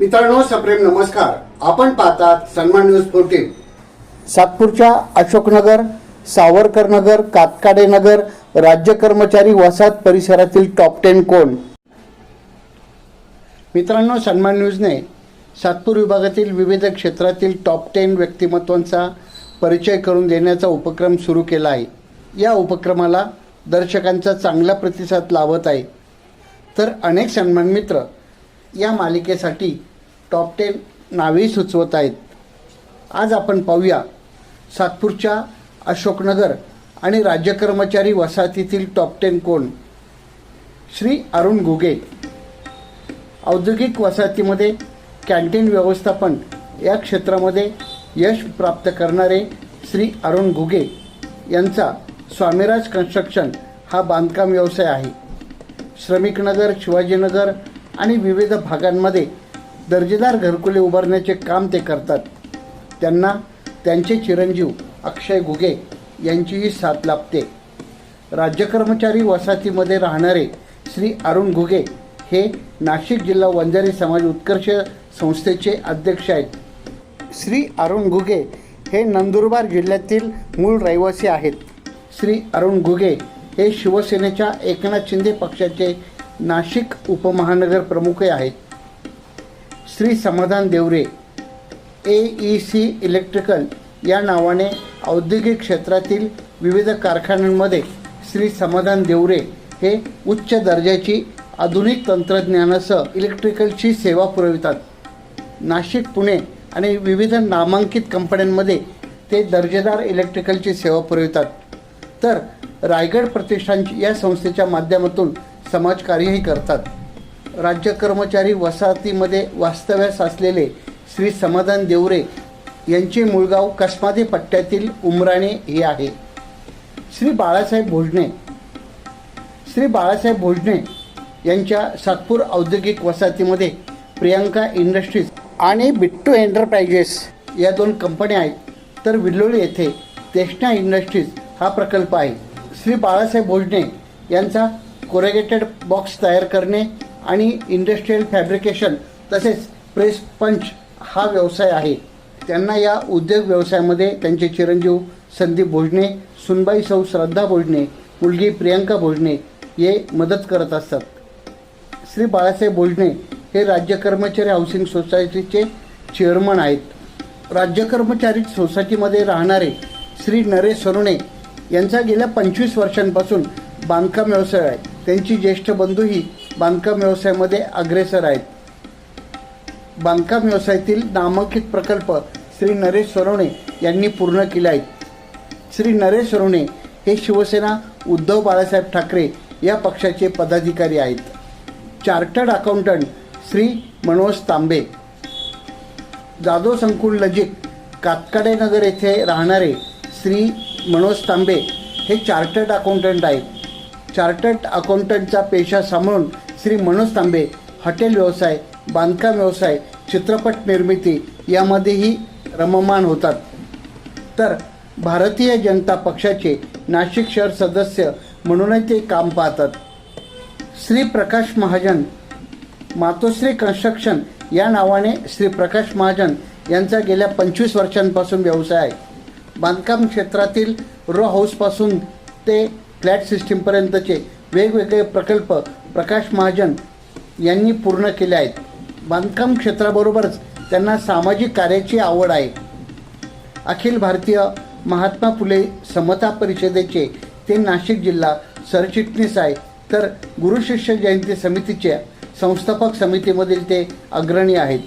मित्रांनो सप्रेम नमस्कार. आपण पाहतात सन्मान न्यूज फोर्टीन. सातपूरच्या अशोकनगर सावरकर नगर कातकाडे नगर राज्य कर्मचारी वसाहत परिसरातील टॉप टेन कोण? मित्रांनो सन्मान न्यूजने सातपूर विभागातील विविध क्षेत्रातील टॉप टेन व्यक्तिमत्वांचा परिचय करून देण्याचा उपक्रम सुरू केला आहे. या उपक्रमाला दर्शकांचा चांगला प्रतिसाद लाभत आहे. तर अनेक सन्मान मित्र या मालिकेसाठी टॉप टेन नावेही सुचवत आहेत. आज आपण पाहूया सातपूरच्या अशोकनगर आणि राज्य कर्मचारी वसाहतीतील टॉप टेन कोण? श्री अरुण घुगे. औद्योगिक वसाहतीमध्ये कॅन्टीन व्यवस्थापन या क्षेत्रामध्ये यश प्राप्त करणारे श्री अरुण घुगे यांचा स्वामीराज कन्स्ट्रक्शन हा बांधकाम व्यवसाय आहे. श्रमिकनगर शिवाजीनगर आणि विविध भागांमध्ये दर्जेदार घरकुले उभारण्याचे काम ते करतात. त्यांना त्यांचे चिरंजीव अक्षय घुगे यांचीही साथ लाभते. राज्य कर्मचारी वसाहतीमध्ये राहणारे श्री अरुण घुगे हे नाशिक जिल्हा वंजारी समाज उत्कर्ष संस्थेचे अध्यक्ष आहेत. श्री अरुण घुगे हे नंदुरबार जिल्ह्यातील मूळ रहिवासी आहेत. श्री अरुण घुगे हे शिवसेनेच्या एकनाथ शिंदे पक्षाचे नाशिक उपमहानगर प्रमुखही आहेत. Shri Samadhan Deore A E C electrical या नावाने औद्योगिक क्षेत्रातील विविध कारखान्यांमध्ये श्री समाधान देवरे हे उच्च दर्जाची आधुनिक तंत्रज्ञानासह इलेक्ट्रिकलची सेवा पुरवितात. नाशिक पुणे आणि विविध नामांकित कंपन्यांमध्ये ते दर्जेदार इलेक्ट्रिकलची सेवा पुरवितात. तर रायगड प्रतिष्ठानची या संस्थेच्या माध्यमातून समाजकार्यही करतात. राज्य कर्मचारी वसाहतीमध्ये वास्तव्यास असलेले श्री समाधान देवरे यांचे मूळगाव कसमादे पट्ट्यातील उमराणे हे आहे. श्री बाळासाहेब भोजने श्री बाळासाहेब भोजने यांच्या सातपूर औद्योगिक वसाहतीमध्ये प्रियांका इंडस्ट्रीज आणि बिट्टू एंटरप्राइजेस या दोन कंपन्या आहेत. तर विल्लोळी येथे तेष्णा इंडस्ट्रीज हा प्रकल्प आहे. श्री बाळासाहेब भोजने यांचा कोरेगेटेड बॉक्स तयार करणे आणि इंडस्ट्रीयल फॅब्रिकेशन तसेच प्रेस पंच हा व्यवसाय आहे. त्यांना या उद्योग व्यवसायामध्ये त्यांचे चिरंजीव संदीप भोजने सुनबाई सौ श्रद्धा भोजने मुलगी प्रियांका भोजने हे मदत करत असतात. श्री बाळासाहेब भोजने हे राज्य कर्मचारी हाऊसिंग सोसायटीचे चेअरमन आहेत. राज्य कर्मचारी सोसायटीमध्ये राहणारे श्री नरेश सरोणे यांचा गेल्या पंचवीस वर्षांपासून बांधकाम व्यवसाय आहे. त्यांची ज्येष्ठ बंधूही बांधकाम व्यवसायामध्ये अग्रेसर आहेत. बांधकाम व्यवसायातील नामांकित प्रकल्प श्री नरेश सरोणे यांनी पूर्ण केले आहेत. श्री नरेश सरोणे हे शिवसेना उद्धव बाळासाहेब ठाकरे या पक्षाचे पदाधिकारी आहेत. Chartered accountant Shri Manoj Tambe. Jadhav संकुल नजीक कातकाडेनगर येथे राहणारे श्री मनोज तांबे हे चार्टर्ड अकाउंटंट आहेत. चार्टर्ड अकाउंटंटचा पेशा सांभाळून श्री मनोज तांबे हॉटेल व्यवसाय बांधकाम व्यवसाय चित्रपट निर्मिती यामध्येही रममान होतात. तर भारतीय जनता पक्षाचे नाशिक शहर सदस्य म्हणूनही ते काम पाहतात. श्री प्रकाश महाजन मातोश्री कन्स्ट्रक्शन या नावाने श्री प्रकाश महाजन यांचा गेल्या पंचवीस वर्षांपासून व्यवसाय आहे. बांधकाम क्षेत्रातील रो हाऊसपासून ते फ्लॅट सिस्टीमपर्यंतचे वेगवेगळे प्रकल्प प्रकाश महाजन यांनी पूर्ण केले आहेत. बांधकाम क्षेत्राबरोबरच त्यांना सामाजिक कार्याची आवड आहे. अखिल भारतीय महात्मा फुले समता परिषदेचे ते नाशिक जिल्हा सरचिटणीस आहे. तर गुरुशिष्य जयंती समितीच्या संस्थापक समितीमधील ते अग्रणी आहेत.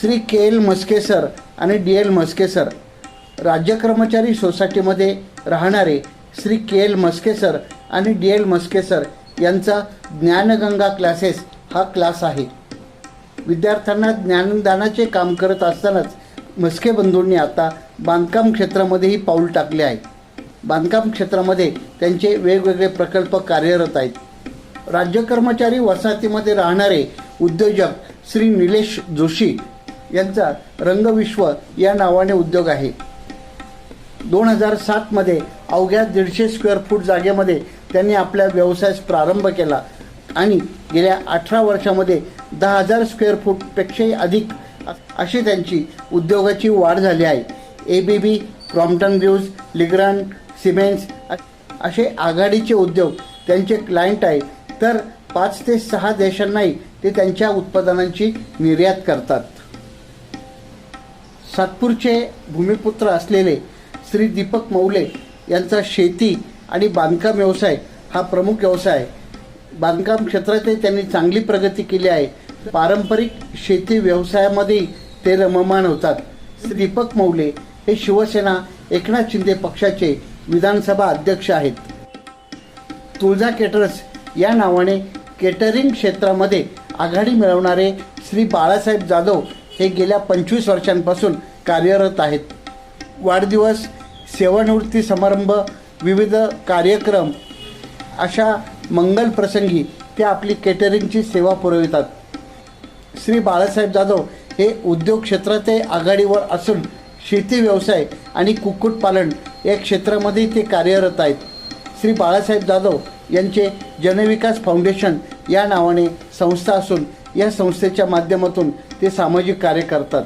Shri K L Mhaske sir आणि डी एल म्हस्के सर राज्य कर्मचारी सोसायटीमध्ये राहणारे Shri K L Maske sir आणि डी एल मस्के सर यांचा ज्ञानगंगा क्लासेस हा क्लास आहे. विद्यार्थ्यांना ज्ञानदानाचे काम करत असतानाच मस्के बंधूंनी आता बांधकाम क्षेत्रामध्येही पाऊल टाकले आहे. बांधकाम क्षेत्रामध्ये त्यांचे वेगवेगळे प्रकल्प कार्यरत आहेत. राज्य कर्मचारी वसाहतीमध्ये राहणारे उद्योजक श्री निलेश जोशी यांचा रंगविश्व या नावाने उद्योग आहे. दोन हजार सातमध्ये अवघ्या दीडशे स्क्वेअर फूट जागेमध्ये त्यांनी आपल्या व्यवसायास प्रारंभ केला. आणि गेल्या अठरा वर्षामध्ये दहा हजार स्क्वेअर फूटपेक्षाही अधिक अशी त्यांची उद्योगाची वाढ झाली आहे. ए बी बी क्रॉम्प्टन ब्यूज लिग्रान सिमेंट्स असे आघाडीचे उद्योग त्यांचे क्लायंट आहे तर पाच ते सहा देशांनाही ते त्यांच्या उत्पादनांची निर्यात करतात. सातपूरचे भूमिपुत्र असलेले श्री दीपक मौले यांचा शेती आणि बांधकाम व्यवसाय हा प्रमुख व्यवसाय आहे. बांधकाम क्षेत्रातही त्यांनी चांगली प्रगती केली आहे. पारंपरिक शेती व्यवसायामध्ये ते रममान होतात. श्री दीपक मौले हे शिवसेना एकनाथ शिंदे पक्षाचे विधानसभा अध्यक्ष आहेत. तुळजा केटरस या नावाने केटरिंग क्षेत्रामध्ये आघाडी मिळवणारे श्री बाळासाहेब जाधव हे गेल्या पंचवीस वर्षांपासून कार्यरत आहेत. वाढदिवस सेवानिवृत्ती समारंभ विविध कार्यक्रम अशा मंगल प्रसंगी ते आपली केटरिंगची सेवा पुरवितात. श्री बाळासाहेब जाधव हे उद्योग क्षेत्रातही आघाडीवर असून शेती व्यवसाय आणि कुक्कुटपालन या क्षेत्रामध्ये ते कार्यरत आहेत. श्री बाळासाहेब जाधव यांचे जनविकास फाउंडेशन या नावाने संस्था असून या संस्थेच्या माध्यमातून ते सामाजिक कार्य करतात.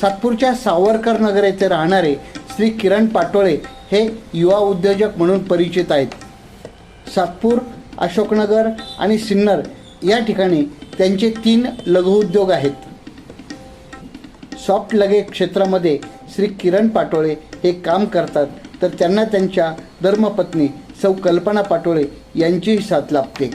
सातपूरच्या सावरकर नगर येथे राहणारे श्री किरण पाटोळे हे युवा उद्योजक म्हणून परिचित आहेत. सातपूर अशोकनगर आणि सिन्नर या ठिकाणी त्यांचे तीन लघुउद्योग आहेत. सॉफ्ट लगे क्षेत्रामध्ये श्री किरण पाटोळे हे काम करतात तर त्यांना त्यांच्या धर्मपत्नी सौ कल्पना पाटोळे यांचीही साथ लाभते.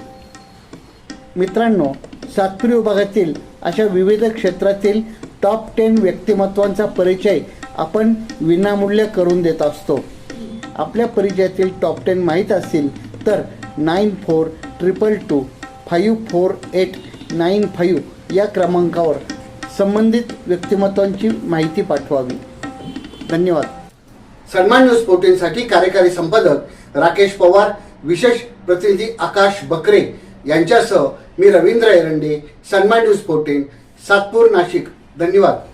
मित्रांनो सातपुरी विभागातील अशा विविध क्षेत्रातील टॉप टेन व्यक्तिमत्वांचा परिचय आपण विनामूल्य करून देत असतो. आपल्या परिचयातील टॉप टेन माहीत असतील तर nine four triple two five four eight nine five या क्रमांकावर संबंधित व्यक्तिमत्वांची माहिती पाठवावी. धन्यवाद. सन्मान न्यूज फोर्टीनसाठी कार्यकारी संपादक राकेश पवार विशेष प्रतिनिधी आकाश बकरे यांच्यासह मी रवींद्र एरंडे सन्मान न्यूज फोर्टीन सातपूर नाशिक. धन्यवाद.